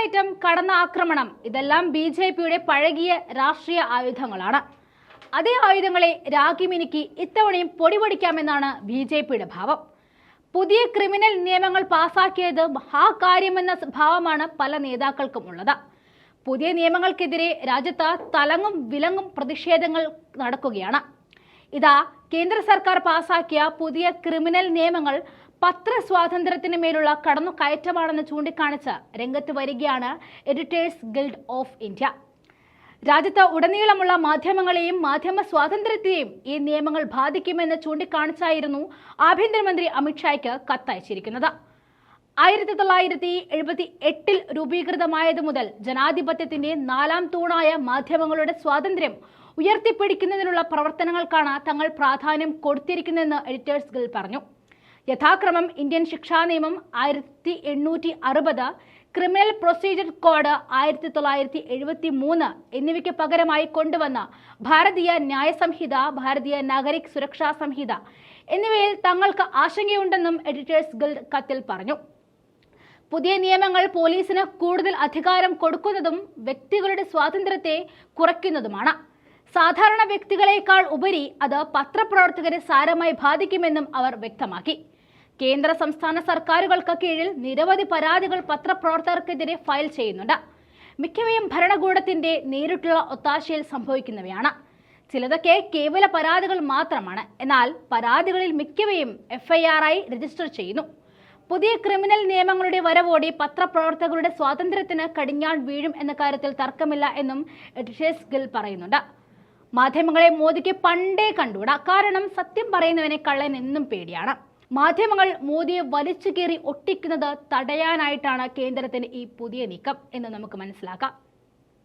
കടന്നുകയറ്റം കടന്നാക്രമണം ഇതെല്ലാം B J പിയുടെ പഴകിയ രാഷ്ട്രീയ ആയുധങ്ങളാണ്. അതേ ആയുധങ്ങളെ രാഖി മിനുക്കി ഇത്തവണയും പൊടിപൊടിക്കാമെന്നാണ് ബി ജെ പിയുടെ ഭാവം. പുതിയ ക്രിമിനൽ നിയമങ്ങൾ പാസാക്കിയത് ആ കാര്യമെന്ന ഭാവമാണ് പല നേതാക്കൾക്കും ഉള്ളത്. പുതിയ നിയമങ്ങൾക്കെതിരെ രാജ്യത്ത് തലങ്ങും വിലങ്ങും പ്രതിഷേധങ്ങൾ നടക്കുകയാണ്. ഇതാ കേന്ദ്ര സർക്കാർ പാസാക്കിയ പുതിയ ക്രിമിനൽ നിയമങ്ങൾ പത്രസ്വാതന്ത്ര്യത്തിന് മേലുള്ള കടന്നുകയറ്റമാണെന്ന് ചൂണ്ടിക്കാണിച്ച് രംഗത്ത് വരികയാണ് എഡിറ്റേഴ്സ് ഗിൽഡ് ഓഫ് ഇന്ത്യ. രാജ്യത്ത് ഉടനീളമുള്ള മാധ്യമങ്ങളെയും മാധ്യമ സ്വാതന്ത്ര്യത്തെയും ഈ നിയമങ്ങൾ ബാധിക്കുമെന്ന് ചൂണ്ടിക്കാണിച്ചായിരുന്നു ആഭ്യന്തരമന്ത്രി അമിത്ഷായ്ക്ക് കത്തയച്ചിരിക്കുന്നത്. ആയിരത്തി തൊള്ളായിരത്തി എഴുപത്തി എട്ടിൽ രൂപീകൃതമായത് മുതൽ ജനാധിപത്യത്തിന്റെ നാലാം തൂണായ മാധ്യമങ്ങളുടെ സ്വാതന്ത്ര്യം ഉയർത്തിപ്പിടിക്കുന്നതിനുള്ള പ്രവർത്തനങ്ങൾക്കാണ് തങ്ങൾ പ്രാധാന്യം കൊടുത്തിരിക്കുന്നതെന്ന് എഡിറ്റേഴ്സ് ഗിൽ പറഞ്ഞു. യഥാക്രമം ഇന്ത്യൻ ശിക്ഷാ നിയമം ആയിരത്തി എണ്ണൂറ്റി അറുപത് ക്രിമിനൽ പ്രൊസീജിയർ കോഡ് ആയിരത്തി തൊള്ളായിരത്തി എഴുപത്തി മൂന്ന് എന്നിവയ്ക്ക് പകരമായി കൊണ്ടുവന്ന ഭാരതീയ ന്യായ സംഹിത ഭാരതീയ നാഗരിക് സുരക്ഷാ സംഹിത എന്നിവയിൽ തങ്ങൾക്ക് ആശങ്കയുണ്ടെന്നും എഡിറ്റേഴ്സ് ഗിൽഡ് കത്തിൽ പറഞ്ഞു. പുതിയ നിയമങ്ങൾ പോലീസിന് കൂടുതൽ അധികാരം കൊടുക്കുന്നതും വ്യക്തികളുടെ സ്വാതന്ത്ര്യത്തെ കുറയ്ക്കുന്നതുമാണ്. സാധാരണ വ്യക്തികളെക്കാൾ ഉപരി അത് പത്രപ്രവർത്തകരെ സാരമായി ബാധിക്കുമെന്നും അവർ വ്യക്തമാക്കി. കേന്ദ്ര സംസ്ഥാന സർക്കാരുകൾക്ക് കീഴിൽ നിരവധി പരാതികൾ പത്രപ്രവർത്തകർക്കെതിരെ ഫയൽ ചെയ്യുന്നുണ്ട്. മിക്കവയും ഭരണകൂടത്തിന്റെ നേരിട്ടുള്ള ഒത്താശയിൽ സംഭവിക്കുന്നവയാണ്. ചിലതൊക്കെ കേവല പരാതികൾ മാത്രമാണ്. എന്നാൽ പരാതികളിൽ മിക്കവയും എഫ്ഐആറായി രജിസ്റ്റർ ചെയ്യുന്നു. പുതിയ ക്രിമിനൽ നിയമങ്ങളുടെ വരവോടെ പത്രപ്രവർത്തകരുടെ സ്വാതന്ത്ര്യത്തിന് കടിഞ്ഞാൺ വീഴും എന്ന കാര്യത്തിൽ തർക്കമില്ല എന്നും എഡിഷേഴ്സ് ഗിൽ പറയുന്നുണ്ട്. മാധ്യമങ്ങളെ മോദിക്ക് പണ്ടേ കണ്ടുകൂടാ. കാരണം സത്യം പറയുന്നവനെ കള്ളൻ എന്നും പേടിയാണ്. മാധ്യമങ്ങൾ മോദിയെ വലിച്ചു കീറി ഒട്ടിക്കുന്നത് തടയാനായിട്ടാണ് കേന്ദ്രത്തിന്റെ ഈ പുതിയ നീക്കം എന്ന് നമുക്ക് മനസ്സിലാക്കാം.